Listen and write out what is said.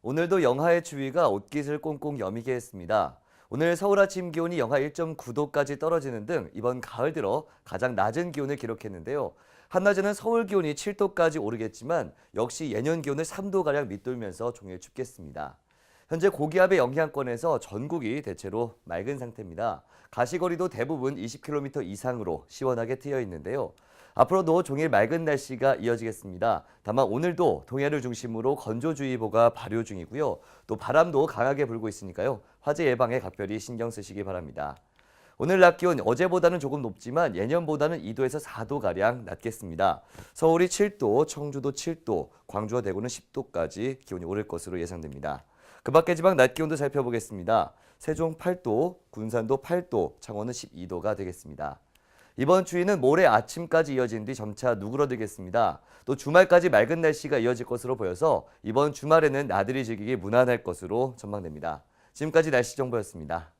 오늘도 영하의 추위가 옷깃을 꽁꽁 여미게 했습니다. 오늘 서울 아침 기온이 영하 1.9도까지 떨어지는 등 이번 가을 들어 가장 낮은 기온을 기록했는데요. 한낮에는 서울 기온이 7도까지 오르겠지만 역시 예년 기온을 3도가량 밑돌면서 종일 춥겠습니다. 현재 고기압의 영향권에서 전국이 대체로 맑은 상태입니다. 가시거리도 대부분 20km 이상으로 시원하게 트여 있는데요. 앞으로도 종일 맑은 날씨가 이어지겠습니다. 다만 오늘도 동해를 중심으로 건조주의보가 발효 중이고요. 또 바람도 강하게 불고 있으니까요. 화재 예방에 각별히 신경 쓰시기 바랍니다. 오늘 낮 기온 어제보다는 조금 높지만 예년보다는 2도에서 4도 가량 낮겠습니다. 서울이 7도, 청주도 7도, 광주와 대구는 10도까지 기온이 오를 것으로 예상됩니다. 그 밖의 지방 낮 기온도 살펴보겠습니다. 세종 8도, 군산도 8도, 창원은 12도가 되겠습니다. 이번 추위는 모레 아침까지 이어진 뒤 점차 누그러들겠습니다. 또 주말까지 맑은 날씨가 이어질 것으로 보여서 이번 주말에는 나들이 즐기기 무난할 것으로 전망됩니다. 지금까지 날씨 정보였습니다.